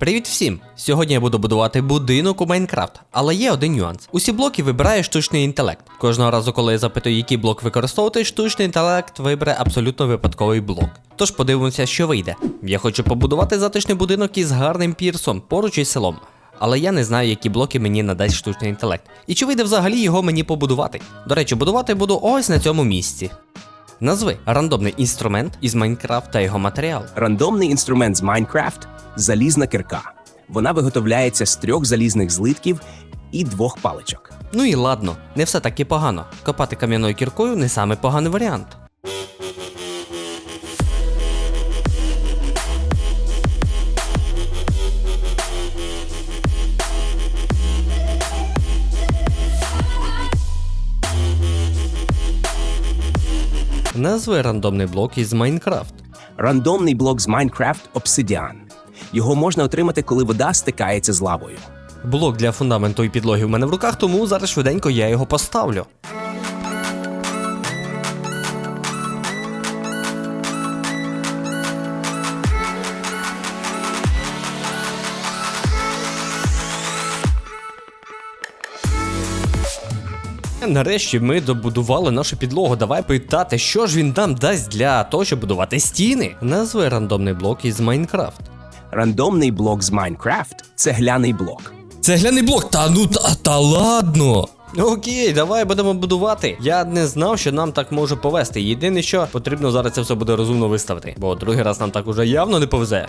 Привіт всім! Сьогодні я буду будувати будинок у Майнкрафт, але є один нюанс. Усі блоки вибирає штучний інтелект. Кожного разу, коли я запитую, який блок використовувати, штучний інтелект вибере абсолютно випадковий блок. Тож подивимося, що вийде. Я хочу побудувати затишний будинок із гарним пірсом поруч із селом. Але я не знаю, які блоки мені надасть штучний інтелект. І чи вийде взагалі його мені побудувати. До речі, будувати буду ось на цьому місці. Назви рандомний інструмент із Майнкрафт та його матеріал. Рандомний інструмент з Minecraft – залізна кирка. Вона виготовляється з трьох залізних злитків і двох паличок. Ну і ладно, не все таки погано. Копати кам'яною кіркою не саме поганий варіант. Назви рандомний блок із Майнкрафт. Рандомний блок з Майнкрафт – обсидіан. Його можна отримати, коли вода стикається з лавою. Блок для фундаменту і підлоги в мене в руках, тому зараз швиденько я його поставлю. Нарешті ми добудували нашу підлогу. Давай питати, що ж він нам дасть для того, щоб будувати стіни. Назви рандомний блок із Майнкрафт. Рандомний блок з Minecraft – цегляний блок. Цегляний блок, та ну та, та ладно. Окей, давай будемо будувати. Я не знав, що нам так може повести. Єдине, що потрібно зараз це все буде розумно виставити, бо другий раз нам так уже явно не повезе.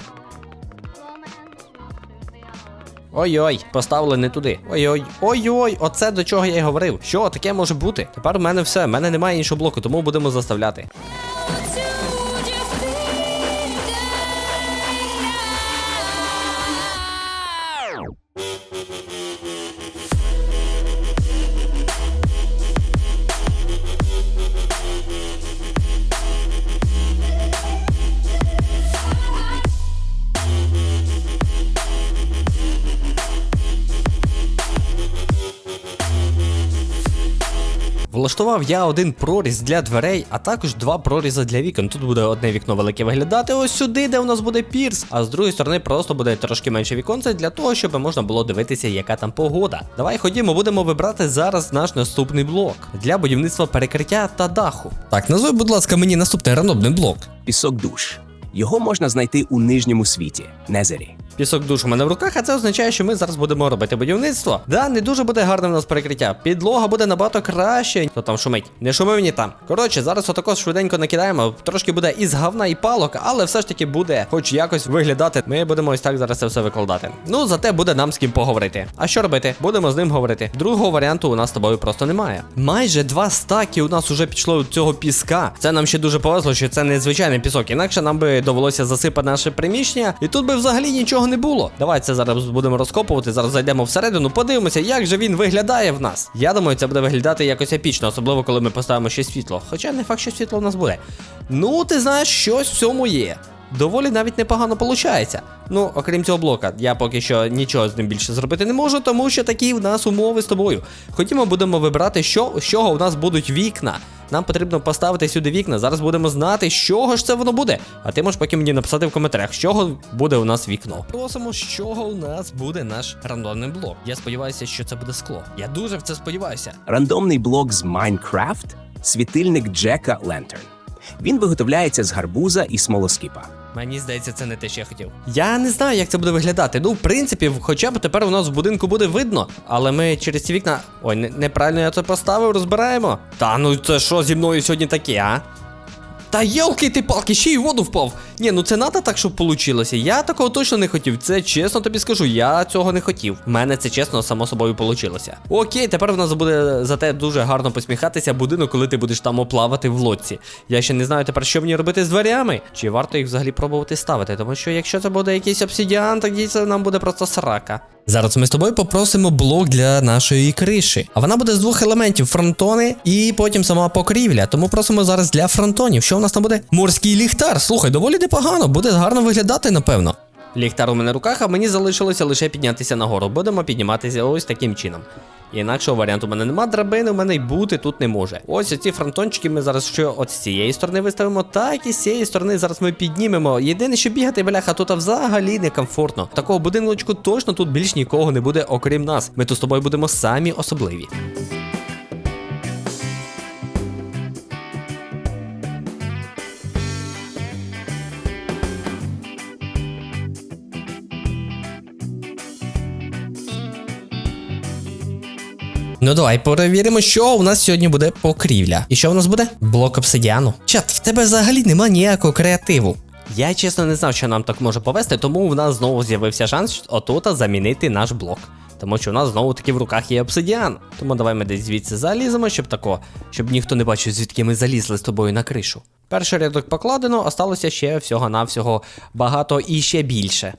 Ой-ой, поставили не туди. Ой-ой, ой-ой, оце до чого я й говорив. Що таке може бути? Тепер у мене все, в мене немає іншого блоку, тому будемо заставляти. Влаштував я один проріз для дверей, а також два прорізи для вікон. Тут буде одне вікно велике виглядати ось сюди, де у нас буде пірс. А з другої сторони просто буде трошки менше віконце для того, щоб можна було дивитися, яка там погода. Давай ходімо, будемо вибрати зараз наш наступний блок для будівництва перекриття та даху. Так, назви, будь ласка, мені наступний рандомний блок. Пісок душ. Його можна знайти у нижньому світі – Незері. Пісок душ у мене в руках, а це означає, що ми зараз будемо робити будівництво. Да, не дуже буде гарне в нас перекриття. Підлога буде набагато краще. Хто там шумить? Не шуми мені там. Коротше, зараз отако швиденько накидаємо. Трошки буде із говна і палок, але все ж таки буде хоч якось виглядати. Ми будемо ось так зараз це все викладати. Ну, зате буде нам з ким поговорити. А що робити? Будемо з ним говорити. Другого варіанту у нас з тобою просто немає. Майже два стаки у нас уже пішло від цього піска. Це нам ще дуже повезло, що це не звичайний пісок. Інакше нам би довелося засипати наше приміщення, і тут би взагалі нічого не було. Давай це зараз будемо розкопувати. Зараз зайдемо всередину, подивимося, як же він виглядає в нас. Я думаю, це буде виглядати якось епічно, особливо коли ми поставимо ще світло. Хоча не факт, що світло в нас буде. Ну, ти знаєш, щось в цьому є. Доволі навіть непогано виходить. Ну, окрім цього блока, я поки що нічого з ним більше зробити не можу, тому що такі в нас умови з тобою. Ходімо, будемо вибирати, що, з чого у нас будуть вікна. Нам потрібно поставити сюди вікна. Зараз будемо знати, з чого ж це воно буде. А ти можеш поки мені написати в коментарях, з чого буде у нас вікно. Просимо, з чого у нас буде наш рандомний блок. Я сподіваюся, що це буде скло. Я дуже в це сподіваюся. Рандомний блок з Minecraft – світильник Джека Лентерн. Він виготовляється з гарбуза і смолоскипа. Мені здається, це не те, що я хотів. Я не знаю, як це буде виглядати. Ну, в принципі, хоча б тепер у нас в будинку буде видно, але ми через ці вікна. Ой, не, неправильно я це поставив, розбираємо. Та ну це що зі мною сьогодні таке, а? Та йолки ти палки, ще й в воду впав. Ні, ну це надо так, щоб получилося. Я такого точно не хотів. Це чесно тобі скажу, я цього не хотів. У мене це чесно само собою получилося. Окей, тепер в нас буде зате дуже гарно посміхатися будинок, коли ти будеш там оплавати в лодці. Я ще не знаю тепер, що мені робити з дверями. Чи варто їх взагалі пробувати ставити, тому що якщо це буде якийсь обсидіан, тоді це нам буде просто срака. Зараз ми з тобою попросимо блок для нашої криші. А вона буде з двох елементів: фронтони і потім сама покрівля. Тому просимо зараз для фронтонів. Що у нас там буде? Морський ліхтар. Слухай, доволі непогано, буде гарно виглядати, напевно. Ліхтар у мене в руках, а мені залишилося лише піднятися нагору. Будемо підніматися ось таким чином. Інакшого варіанту у мене нема, драбини у мене й бути тут не може. Ось ці фронтончики ми зараз що от з цієї сторони виставимо, так і з цієї сторони зараз ми піднімемо. Єдине, що бігати, бляха, тут взагалі некомфортно. Такого будиночку точно тут більш нікого не буде, окрім нас. Ми тут з тобою будемо самі особливі. Ну давай перевіримо, що у нас сьогодні буде покрівля. І що у нас буде? Блок обсидіану. Чат, в тебе взагалі нема ніякого креативу. Я чесно не знав, що нам так може повести, тому в нас знову з'явився шанс отут замінити наш блок. Тому що у нас знову таки в руках є обсидіан. Тому давай ми десь звідси заліземо, щоб тако, щоб ніхто не бачив, звідки ми залізли з тобою на кришу. Перший рядок покладено, осталося ще всього-навсього багато і ще більше.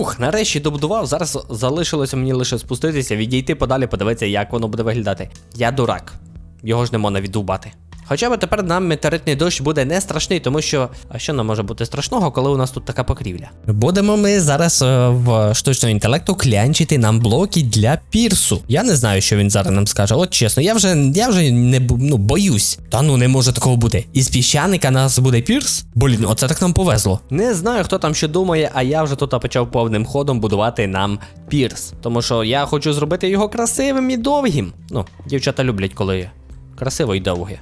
Фух, нарешті добудував. Зараз залишилося мені лише спуститися, відійти подалі, подивитися, як воно буде виглядати. Я дурак. Його ж не можна віддубати. Хоча б тепер нам метеоритний дощ буде не страшний, тому що. А що нам може бути страшного, коли у нас тут така покрівля? Будемо ми зараз е, в штучного інтелекту клянчити нам блоки для пірсу. Я не знаю, що він зараз нам скаже. От чесно, я вже я вже не ну, боюсь. Та ну не може такого бути. Із піщаника нас буде пірс? Блін, оце так нам повезло. Не знаю, хто там що думає, а я вже тут почав повним ходом будувати нам пірс. Тому що я хочу зробити його красивим і довгим. Ну, дівчата люблять, коли красиво і довге.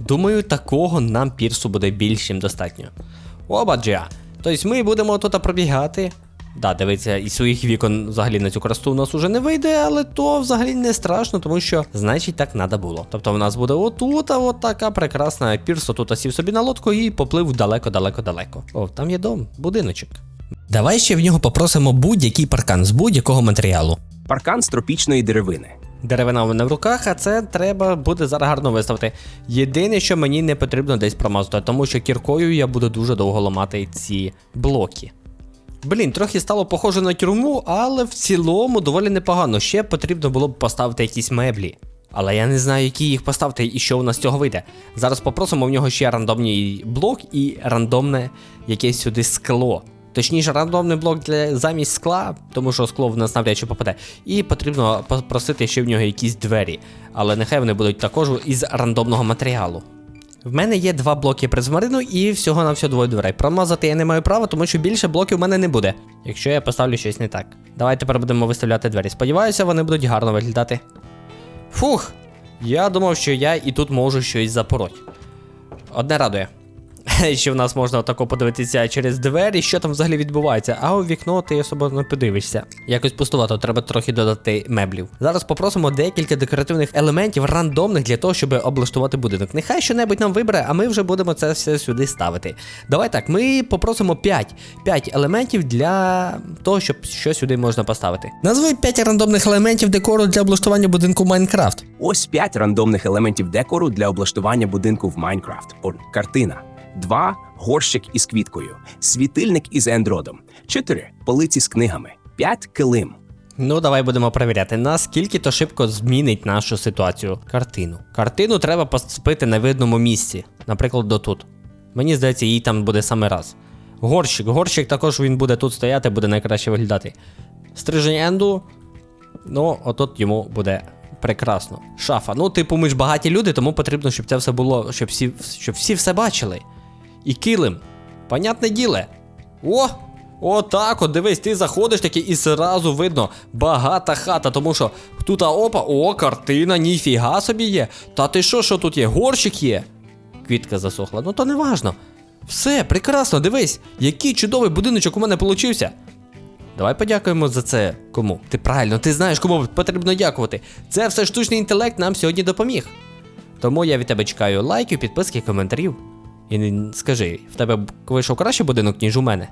Думаю, такого нам пірсу буде більш чим достатньо. Обаджа. Тобто ми будемо тут пробігати. Да, дивіться, із своїх вікон взагалі на цю красту у нас уже не вийде, але то взагалі не страшно, тому що значить так треба було. Тобто в нас буде отут, а от така прекрасна пірс, тут сів собі на лодку і поплив далеко-далеко-далеко. О, там є дом, будиночок. Давай ще в нього попросимо будь-який паркан з будь-якого матеріалу. Паркан з тропічної деревини. Деревина у мене в руках, а це треба буде зараз гарно виставити. Єдине, що мені не потрібно десь промазати, тому що кіркою я буду дуже довго ламати ці блоки. Блін, трохи стало похоже на тюрму, але в цілому доволі непогано. Ще потрібно було б поставити якісь меблі. Але я не знаю, які їх поставити і що у нас з цього вийде. Зараз попросимо в нього ще рандомний блок і рандомне якесь сюди скло. Точніше, рандомний блок для замість скла, тому що скло в нас навряд чи попаде. І потрібно попросити ще в нього якісь двері. Але нехай вони будуть також із рандомного матеріалу. В мене є два блоки призмарину і всього на всього двоє дверей. Промазати я не маю права, тому що більше блоків в мене не буде, якщо я поставлю щось не так. Давай тепер будемо виставляти двері. Сподіваюся, вони будуть гарно виглядати. Фух! Я думав, що я і тут можу щось запороть. Одне радує. Що в нас можна отако подивитися через двері, що там взагалі відбувається, а у вікно ти особо не подивишся. Якось пустувато, треба трохи додати меблів. Зараз попросимо декілька декоративних елементів рандомних для того, щоб облаштувати будинок. Нехай що-небудь нам вибере, а ми вже будемо це все сюди ставити. Давай так, ми попросимо 5, 5 елементів для того, щоб що сюди можна поставити. Назви 5 рандомних елементів декору для облаштування будинку Майнкрафт. Ось 5 рандомних елементів декору для облаштування будинку в Майнкрафт. О, картина. 2. Горщик із квіткою. Світильник із ендродом. 4. Полиці з книгами. 5. Килим. Ну, давай будемо перевіряти, наскільки то шибко змінить нашу ситуацію. Картину. Картину треба поступити на видному місці, наприклад, до тут. Мені здається, їй там буде саме раз. Горщик. Горщик також він буде тут стояти, буде найкраще виглядати. Стрижень енду. Ну, отут йому буде прекрасно. Шафа. Ну, типу, ми ж багаті люди, тому потрібно, щоб це все було, щоб всі, щоб всі все бачили. І килим. Понятне діле. О! Отак, от дивись, ти заходиш таки і зразу видно багата хата, тому що тут опа, о, картина, ніфіга собі є. Та ти що, що тут є? Горщик є. Квітка засохла, ну то не важно. Все, прекрасно, дивись, який чудовий будиночок у мене получився. Давай подякуємо за це кому. Ти правильно, ти знаєш, кому потрібно дякувати. Це все штучний інтелект нам сьогодні допоміг. Тому я від тебе чекаю лайків, підписки, коментарів. І скажи, в тебе вийшов кращий будинок, ніж у мене?